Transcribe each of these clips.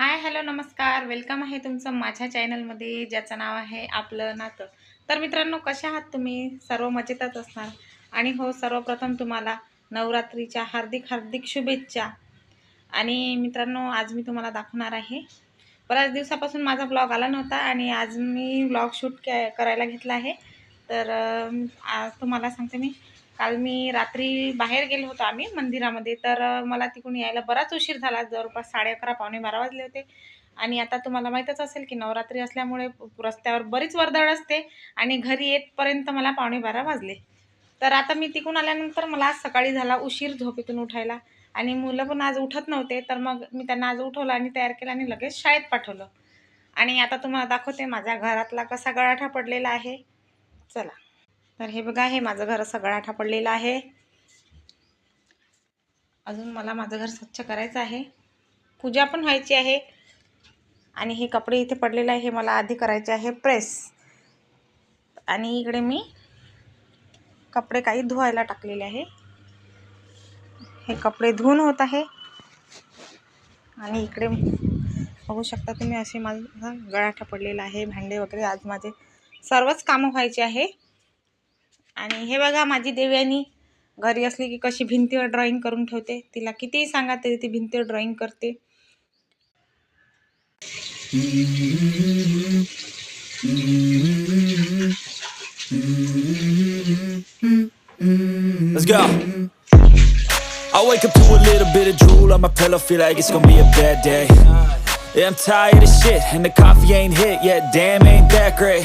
Hi hello नमस्कार. Welcome आहे तुमचं माझ्या चॅनलमध्ये ज्याचं नाव आहे आपलं नातं. तर मित्रांनो कशा आहात तुम्ही? सर्व मजेतच असणार. आणि हो सर्वप्रथम तुम्हाला नवरात्रीच्या हार्दिक हार्दिक शुभेच्छा. आणि मित्रांनो आज मी तुम्हाला दाखवणार आहे. बऱ्याच दिवसापासून माझा ब्लॉग आला नव्हता आणि आज मी ब्लॉग शूट करायला घेतला आहे. तर आज तुम्हाला सांगते मी. काल मी रात्री बाहेर गेलो होतो आम्ही मंदिरामध्ये तर मला तिकडून यायला बराच उशीर झाला. जवळपास साडे अकरा पावणे बारा वाजले होते. आणि आता तुम्हाला माहीतच असेल की नवरात्री असल्यामुळे रस्त्यावर बरीच वर्दळ असते आणि घरी येतपर्यंत मला पावणे बारा वाजले. तर आता मी तिकडून आल्यानंतर मला आज सकाळी झाला उशीर झोपेतून उठायला. आणि मुलं पण आज उठत नव्हते तर मग मी त्यांना आज उठवलं आणि तयार केलं आणि लगेच शाळेत पाठवलं. आणि आता तुम्हाला दाखवते माझ्या घरातला कसा गळाठा पडलेला आहे. चला. तर हे बघा हे माझं घर असं गळाठा पडलेलं आहे. अजून मला माझं घर स्वच्छ करायचं आहे. पूजा पण व्हायची आहे. आणि हे कपडे इथे पडलेले आहे हे मला आधी करायचे आहे प्रेस. आणि इकडे मी कपडे काही धुवायला टाकलेले आहे. हे कपडे धुवून होत आहे. आणि इकडे बघू शकता तुम्ही असे माझा गळाठा पडलेला आहे भांडे वगैरे आज माझे सर्वच कामं व्हायचे आहे. आणि हे बघा माझी देवयानी घरी असली की कशी भिंतीवर ड्रॉईंग करून ठेवते तिला कितीही सांगा तरी ती भिंतीवर ड्रॉईंग करते Let's go. I wake up to a little bit of drool on my pillow, feel like it's gonna be a bad day. Yeah, I'm tired of shit, and the coffee ain't hit yet, damn, ain't that great.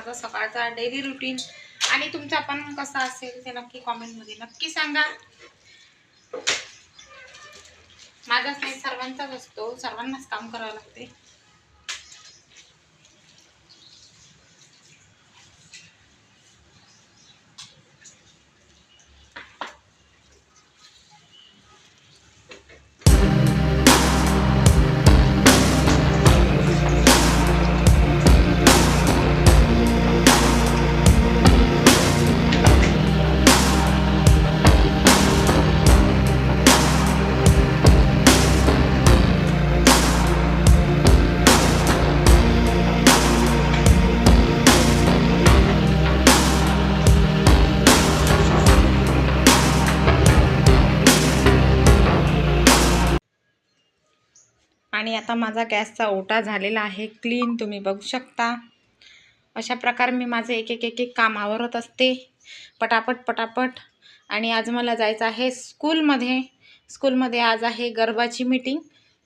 माझा सकाळचा daily routine आणि तुमचा पण कसा असेल ते नक्की कॉमेंटमध्ये नक्की सांगा. माझाच नाही सर्वांचाच असतो. सर्वांनाच काम करावं लागते. आणि आता माझा गॅसचा ओटा झालेला आहे. क्लीन तुम्ही बघू शकता. अशा प्रकारे मी माझे एक एक एक एक काम आवरत असते. पटापट पटापट. आणि आज मला जायचं आहे स्कूलमध्ये. स्कूलमध्ये आज आहे गरबाची मीटिंग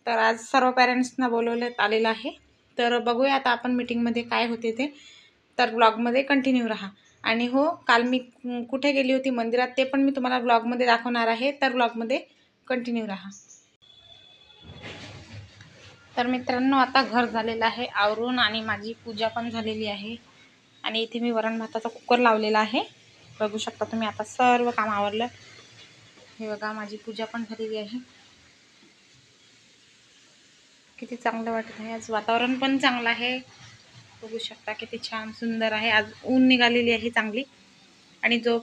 तर आज सर्व पॅरेंट्सना बोलवण्यात आलेलं आहे. तर बघूया आता आपण मीटिंगमध्ये काय होते ते. तर ब्लॉगमध्ये कंटिन्यू राहा. आणि हो काल मी कुठे गेली होती मंदिरात ते पण मी तुम्हाला ब्लॉगमध्ये दाखवणार आहे. तर ब्लॉगमध्ये कंटिन्यू राहा. तर मित्रांनो आता घर झालेलं आहे आवरून आणि माझी पूजा पण झालेली आहे. आणि इथे मी वरण भाताचा कुकर लावलेला आहे. बघू शकता तुम्ही आता सर्व काम आवरलं. हे बघा माझी पूजा पण झालेली आहे. किती चांगलं वाटत आहे. आज वातावरण पण चांगलं आहे. बघू शकता किती छान सुंदर आहे. आज ऊन निघालेली आहे चांगली. आणि जो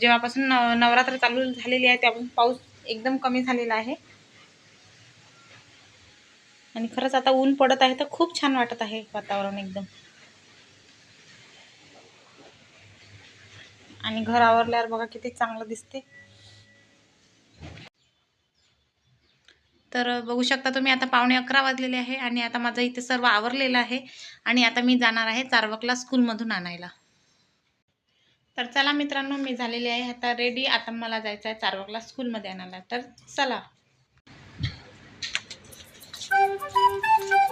जेव्हापासून नव नवरात्र चालू झालेली आहे त्यापासून पाऊस एकदम कमी झालेला आहे. आणि खरंच आता ऊन पडत आहे तर खूप छान वाटत आहे वातावरण एकदम. आणि घर आवरल्यावर बघा किती चांगलं दिसते. तर बघू शकता तुम्ही आता पावणे अकरा वाजलेले आहे आणि आता माझं इथे सर्व आवरलेलं आहे. आणि आता मी जाणार आहे चारवकला स्कूलमधून आणायला. तर चला मित्रांनो मी झालेली आहे. आता रेडी आता मला जायचं आहे चारवकला स्कूलमध्ये आणायला. तर चला. Thank you.